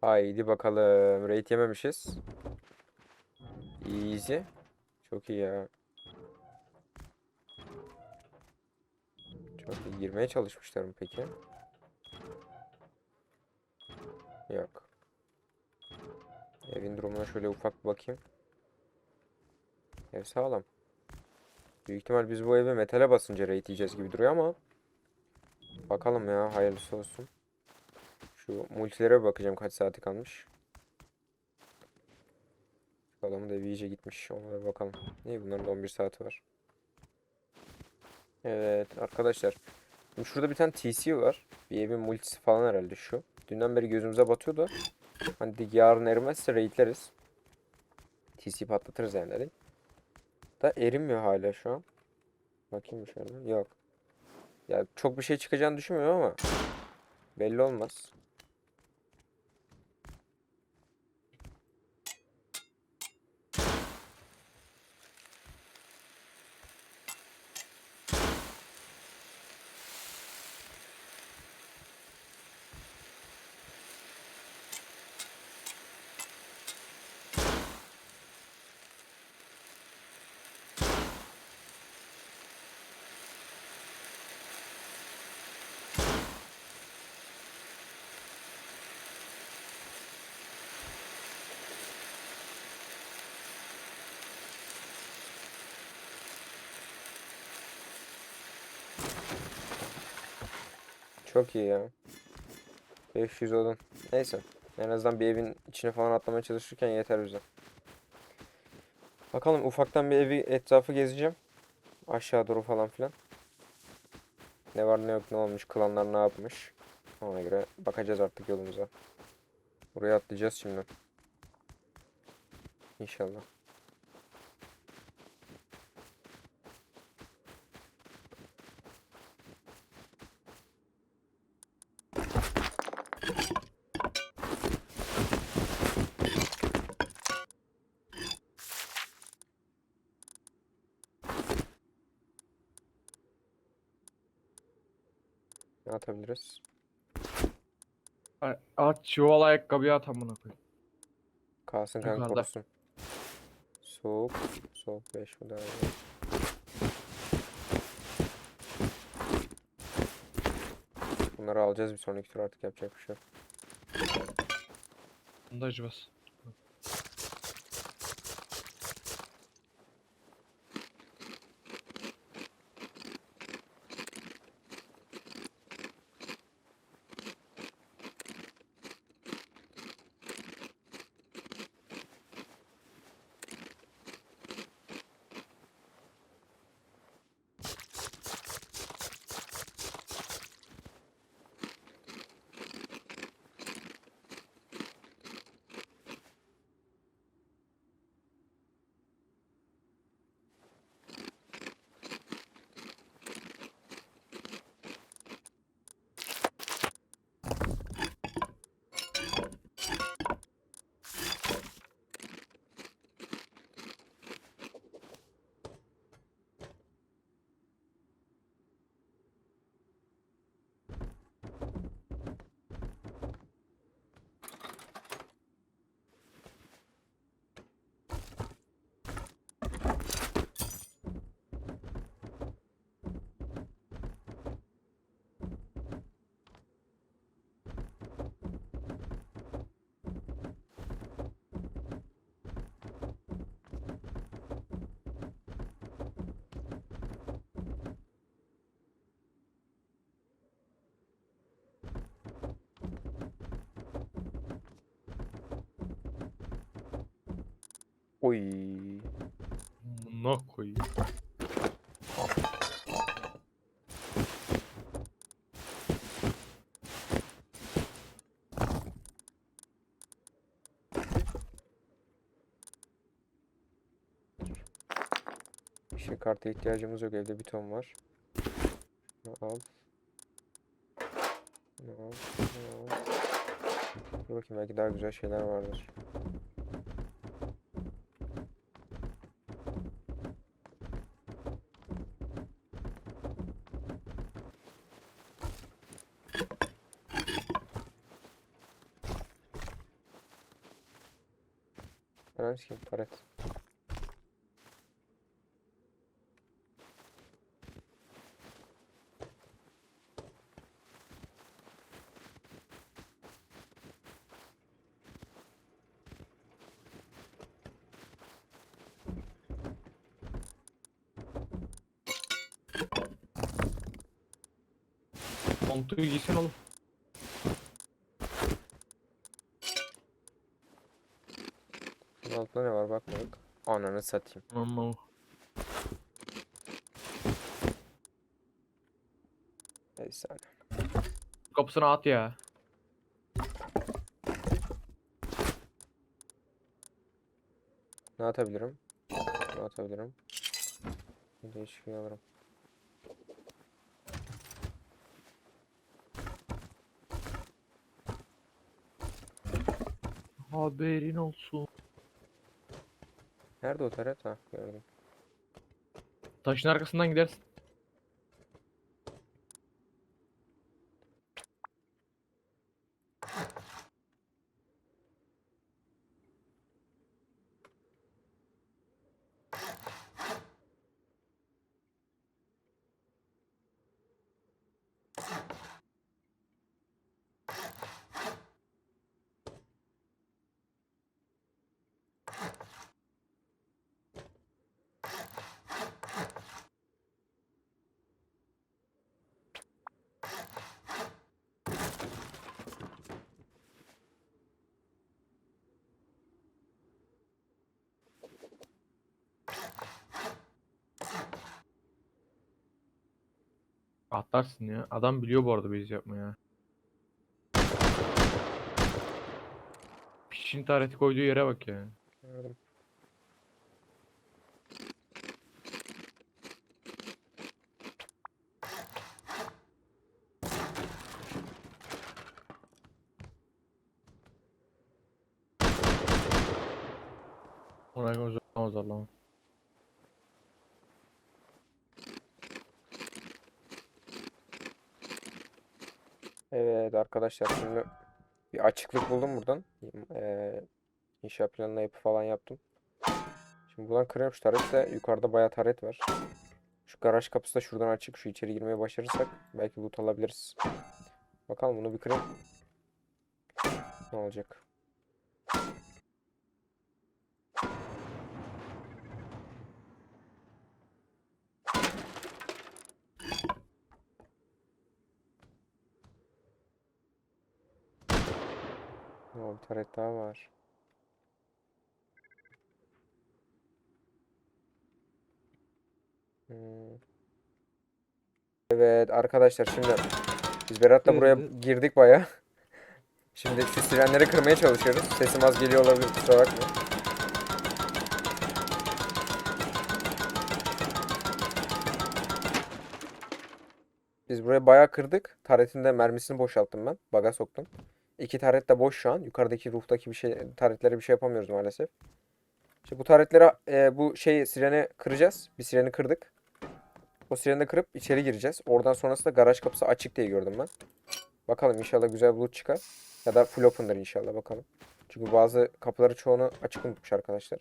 Haydi bakalım. Raid yememişiz. Easy. Çok iyi ya. Çok iyi. Girmeye çalışmışlar mı peki? Yok. Evin durumuna şöyle ufak bir bakayım. Ev sağlam. Büyük ihtimal biz bu eve metale basınca raid yiyeceğiz gibi duruyor ama bakalım ya hayırlısı olsun. Şu multilere bakacağım kaç saati kalmış. Şu Adamın da iyice gitmiş. Ona da bakalım. İyi bunların da 11 saati var. Evet arkadaşlar. Şimdi şurada bir tane TC var. Bir evin multisi falan herhalde şu. Dünden beri gözümüze batıyordu. Hani dedik yarın erimezse raidleriz. TC patlatırız yani dedik. Da erinmiyor hala şu an. Bakayım şöyle. Yok. Ya çok bir şey çıkacağını düşünmüyorum ama belli olmaz. Çok iyi ya. 500 odun. Neyse. En azından bir evin içine falan atlamaya çalışırken yeter bize. Bakalım ufaktan bir evi etrafı gezeceğim. Aşağı doğru falan filan. Ne var ne yok ne olmuş. Klanlar ne yapmış. Ona göre bakacağız artık yolumuza. Buraya atlayacağız şimdi. İnşallah. Ne atabiliriz? Ay, At çuval ayakkabıyı at amına koy. Kalsın kanka Yukarıda. korusun. Soğuk. Soğuk 5 bu da öyle. Bunları alacağız bir sonraki tur artık yapacak bir şey yok. Bandaj bas. Oy. Amına koy. Bir şey karta ihtiyacımız yok. Evde bir ton var. Şunu al. Bunu al. Bunu al. Dur bakayım belki daha güzel şeyler vardır. Paret. Giysin oğlum. Bunun altında ne var bakmadık. Ananı satayım. Ama Neyse. kapısına at ya. Ne atabilirim? Ne atabilirim? Değişik alırım. Haberin olsun. Nerede o taret? Ha gördüm. Taşın arkasından gidersin. Atlarsın ya. Adam biliyor bu arada base yapmayı. Pişin tarihti koyduğu yere bak ya. Gördüm. Ona göre Allah'ım. Evet arkadaşlar şimdi bir açıklık buldum buradan. Ee, inşaat planına yapı falan yaptım. Şimdi buradan kırıyorum şu taretle. Yukarıda bayağı taret var. Şu garaj kapısı da şuradan açık. Şu içeri girmeye başarırsak belki loot alabiliriz. Bakalım bunu bir kırayım. Ne olacak? Taret daha var. Hmm. Evet arkadaşlar şimdi biz Berat'la buraya girdik baya. Şimdi şu sirenleri kırmaya çalışıyoruz. Sesim az geliyor olabilir kusura bakmayın. Biz buraya bayağı kırdık. Taretinde mermisini boşalttım ben. Baga soktum. İki taret de boş şu an. Yukarıdaki ruftaki bir şey taretlere bir şey yapamıyoruz maalesef. İşte bu taretleri e, bu şey sireni kıracağız. Bir sireni kırdık. O sireni kırıp içeri gireceğiz. Oradan sonrası da garaj kapısı açık diye gördüm ben. Bakalım inşallah güzel loot çıkar. Ya da full open'dır inşallah bakalım. Çünkü bazı kapıları çoğunu açık unutmuş arkadaşlar.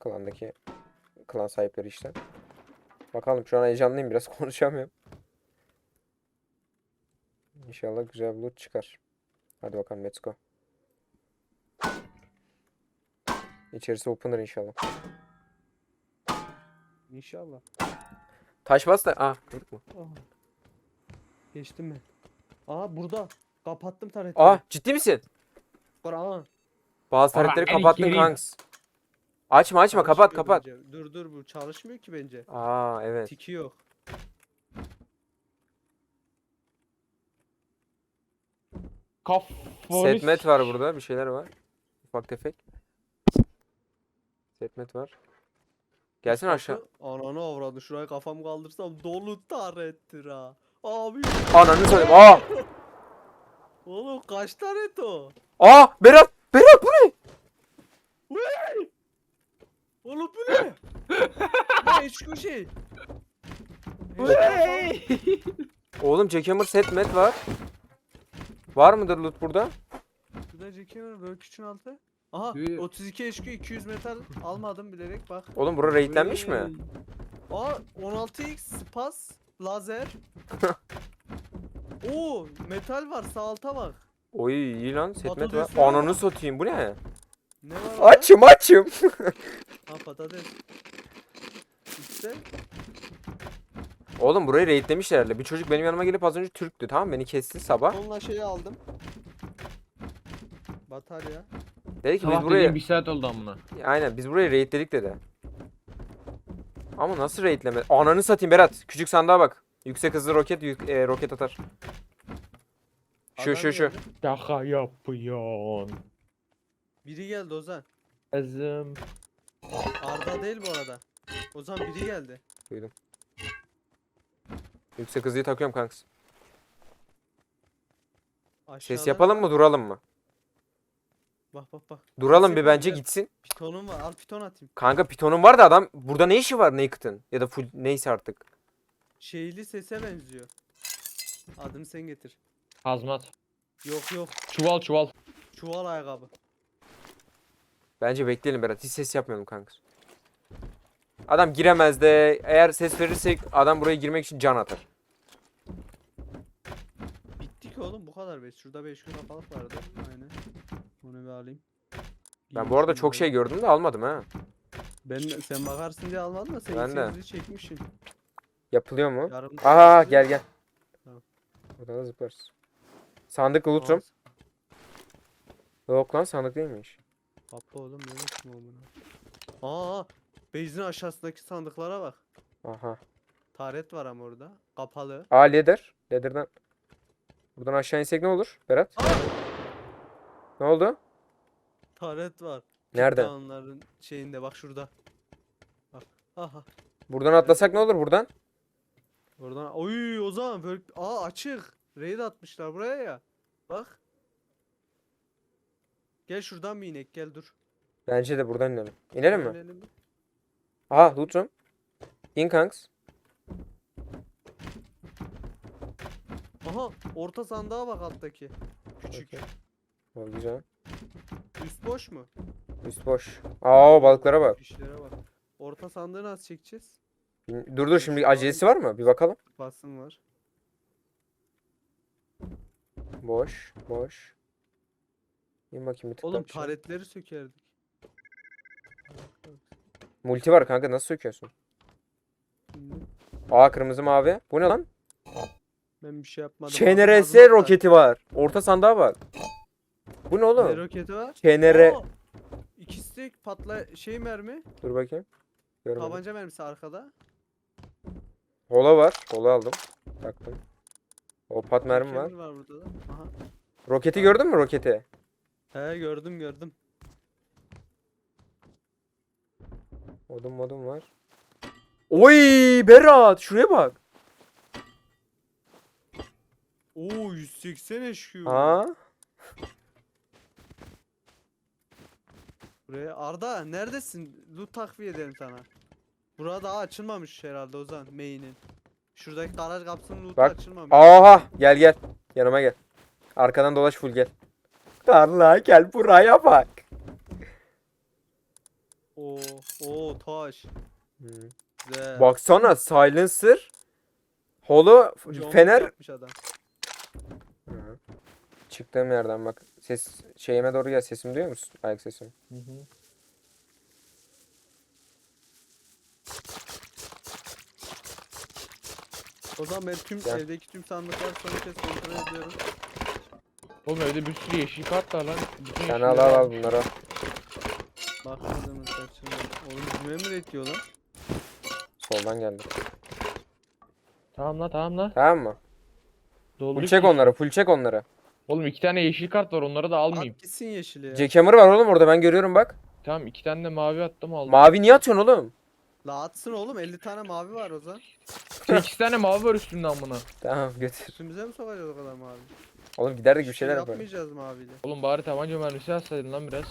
Klandaki klan sahipleri işte. Bakalım şu an heyecanlıyım biraz konuşamıyorum. İnşallah güzel bir loot çıkar. Hadi bakalım let's go. İçerisi open'dır inşallah. İnşallah. Taş bas da. Ah vurduk mu? Ah. Geçtim ben. Aa burada. Kapattım tareti. Ah ciddi misin? Aa. Bazı Aa, taretleri en kapattın içeri. kanks. Açma açma kapat Çalışmıyor kapat. bence. Dur dur bu çalışmıyor ki bence. Aa evet. Tiki yok. Kafanı Setmet var burada. Bir şeyler var. Ufak tefek. Setmet var. Gelsene aşağı. Ananı avradı. Şuraya kafamı kaldırsam dolu tarettir ha. Abi. Ananı satayım. Aa! Oğlum kaç taret o? Aa! Berat! Berat bu ne? Oğlum bu ne? ne hiç şey. Hey! Oğlum Jackhammer Setmet var. Var mıdır loot burada? Şurada Jackhammer böyle küçüğün altı. Aha Bir- 32 HQ 200 metal almadım bilerek bak. Oğlum bura raidlenmiş mi? Aa 16x spas lazer. Oo metal var sağ alta bak. Oy iyi lan setmet var. Patates var. Ananı satayım bu ne? Ne var orada? Açım açım. Ha patates. İşte Oğlum burayı raidlemişler herhalde. Bir çocuk benim yanıma gelip az önce Türktü tamam mı? Beni kesti sabah. onunla şeyi aldım. Batarya. Dedi ki biz Sabah burayı dediğim bir saat oldu amına. aynen biz burayı raidledik dedi. Ama nasıl raidleme? Ananı satayım Berat. Küçük sandığa bak. Yüksek hızlı roket yük- e, roket atar. Şu Adam şu şu. geldi. Şaka yapıyorsun. Biri geldi Ozan. Kızım. Arda değil bu arada. Ozan biri geldi. Yüksek hızlıyı takıyorum kanks. Ses Aşağıda yapalım mı duralım mı? Bak bak bak. Duralım bir bence gitsin. Pitonum var. Al piton atayım. Kanka pitonun var da adam burada ne işi var Naked'ın? Ya da full neyse artık. Şeyli sese benziyor. Adını sen getir. Hazmat. Yok yok. Çuval çuval. Çuval ayakkabı. Bence bekleyelim Berat. Hiç ses yapmayalım kanka. Adam giremez de eğer ses verirsek adam buraya girmek için can atar. Kadar be. Şurada 5 gün kapalık vardı. Aynen. Onu bir alayım. Ben bu arada çok şey gördüm de almadım ha. Ben sen bakarsın diye almadım da sen Ben de. ben çekmişsin. Yapılıyor mu? Yarım Aha gel gel. Tamam. Buradan da zıplarız. Sandık room. Yok lan sandık değilmiş. Kapı oğlum ne yapayım amına. Aa, base'in aşağısındaki sandıklara bak. Aha. Taret var ama orada. Kapalı. Aa leather. Leather'dan. Buradan aşağı insek ne olur Berat? Ne oldu? Taret var. Nerede? Onların şeyinde bak şurada. Bak. Aha. Buradan atlasak ne olur buradan? Oradan. Oy o zaman böyle aa açık. Raid atmışlar buraya ya. Bak. Gel şuradan bir inek gel dur. Bence de buradan inelim. İnelim mi? Bir. Aha loot room. İn kanks. Aha orta sandığa bak alttaki. Küçük. Okey. O güzel. Üst boş mu? Üst boş. Aa balıklara bak. Fişlere bak. Orta sandığı nasıl çekeceğiz? Dur dur şimdi acelesi var mı? Bir bakalım. Basın var. Boş. Boş. İn bakayım bir Oğlum taretleri sökerdik. Multi var kanka nasıl söküyorsun? Aa kırmızı mavi. Bu ne lan? Ben bir şey yapmadım. ÇNRS Aldım, aldım. roketi var. Orta sandığa bak. Bu ne Ne oğlum? roketi var? ÇNR. İkisi de patla şey mermi. Dur bakayım. Görmedim. Tabanca mermisi arkada. Hola var. Hola aldım. Taktım. O pat mermi var. Var burada da. Aha. Roketi gördün mü roketi? He gördüm gördüm. Odun modum var. Oy Berat şuraya bak. Oo 180 HQ. Ha? Buraya Arda neredesin? Loot takviye edelim sana. Burada daha açılmamış herhalde Ozan main'in. Şuradaki garaj kapısının loot'u Bak. açılmamış. Aha gel gel. Yanıma gel. Arkadan dolaş full gel. Tarla gel buraya bak. Oo, oo taş. Hmm. Güzel. Baksana silencer. Holo John fener. yapmış adam. Çıktığım yerden bak. Ses şeyime doğru gel. Sesimi duyuyor musun? Ayak sesimi. Hı hı. O zaman ben tüm Gel. evdeki tüm sandıkları son kez kontrol ediyorum. Oğlum evde bir sürü yeşil kart var lan. Bütün Sen al al al almış. bunları al. Bakmadığımız kaçırma. Oğlum bizime mi üretiyor lan? Soldan geldi. Tamam lan tamam lan. Tamam mı? Doldu Full ki. çek onları. Full çek onları. Oğlum iki tane yeşil kart var onları da almayayım. At gitsin yeşili ya. Jackhammer var oğlum orada ben görüyorum bak. Tamam iki tane de mavi attım aldım. Mavi niye atıyorsun oğlum? La atsın oğlum 50 tane mavi var o zaman. Sen iki tane mavi var üstümden buna. Tamam götür. Üstümüze mi sokacağız o kadar mavi? Oğlum giderdik bir şeyler şey yaparız. yapmayacağız maviyle. Oğlum bari tabanca mermisi atsaydın lan biraz.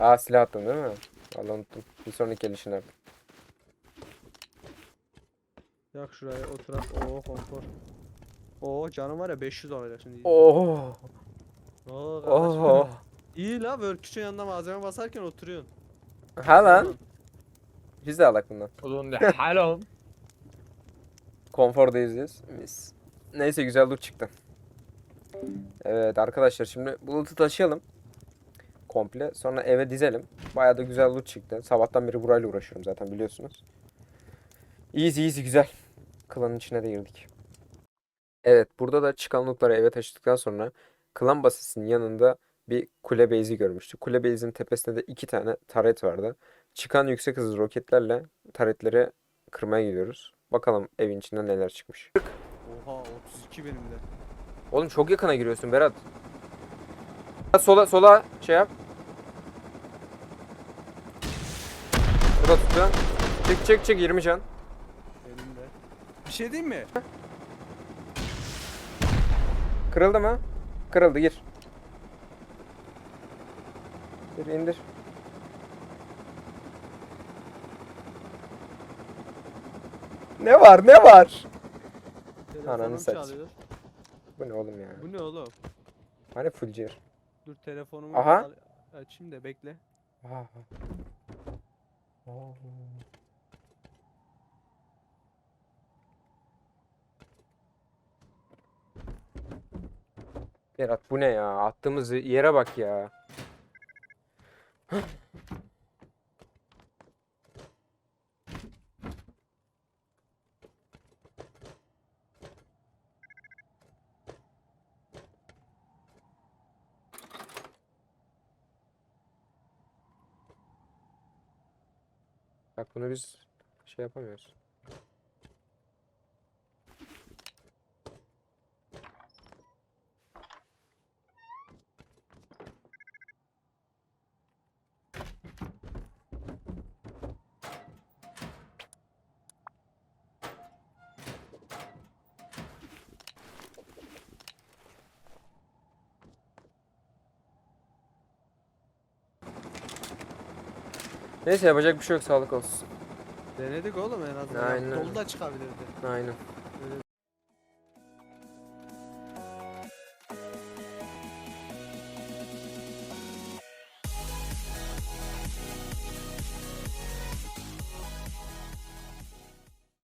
Aa silah attın değil mi? Allah unuttum. Bir sonraki gelişin artık. Yak şuraya oturak. Oo konfor. Oo canım var ya 500 olacak şimdi. Oo, kardeşim. Oh. İyi la workshop'un yanında malzeme basarken oturuyorsun. Ha lan. Biz de alak bundan. Uzun de halon. Konfordayız biz. Mis. Neyse güzel loot çıktı. Evet arkadaşlar şimdi bu loot'u taşıyalım. Komple. Sonra eve dizelim. Bayağı da güzel loot çıktı. Sabahtan beri burayla uğraşıyorum zaten biliyorsunuz. Easy easy güzel. Klanın içine de girdik. Evet burada da çıkan lootları eve taşıdıktan sonra klan basısının yanında bir kule base'i görmüştük. Kule base'in tepesinde de iki tane taret vardı. Çıkan yüksek hızlı roketlerle taretleri kırmaya gidiyoruz. Bakalım evin içinden neler çıkmış. Oha 32 benim de. Oğlum çok yakına giriyorsun Berat. Sola sola şey yap. Burada tuttu. Çık çık çık 20 can. Benim de. Bir şey diyeyim mi? Kırıldı mı? Kırıldı gir. Gir indir. Ne var ne var? Telefonum satayım. çalıyor. Bu ne oğlum ya? Bu ne oğlum? Hani full gear? Dur telefonumu Aha. al- açayım da bekle. Aha. Oo. Berat bu ne ya? Attığımız yere bak ya. Bak bunu biz şey yapamıyoruz. Neyse yapacak bir şey yok sağlık olsun. Denedik oğlum en azından. Aynen. Dolu da çıkabilirdi. Aynen.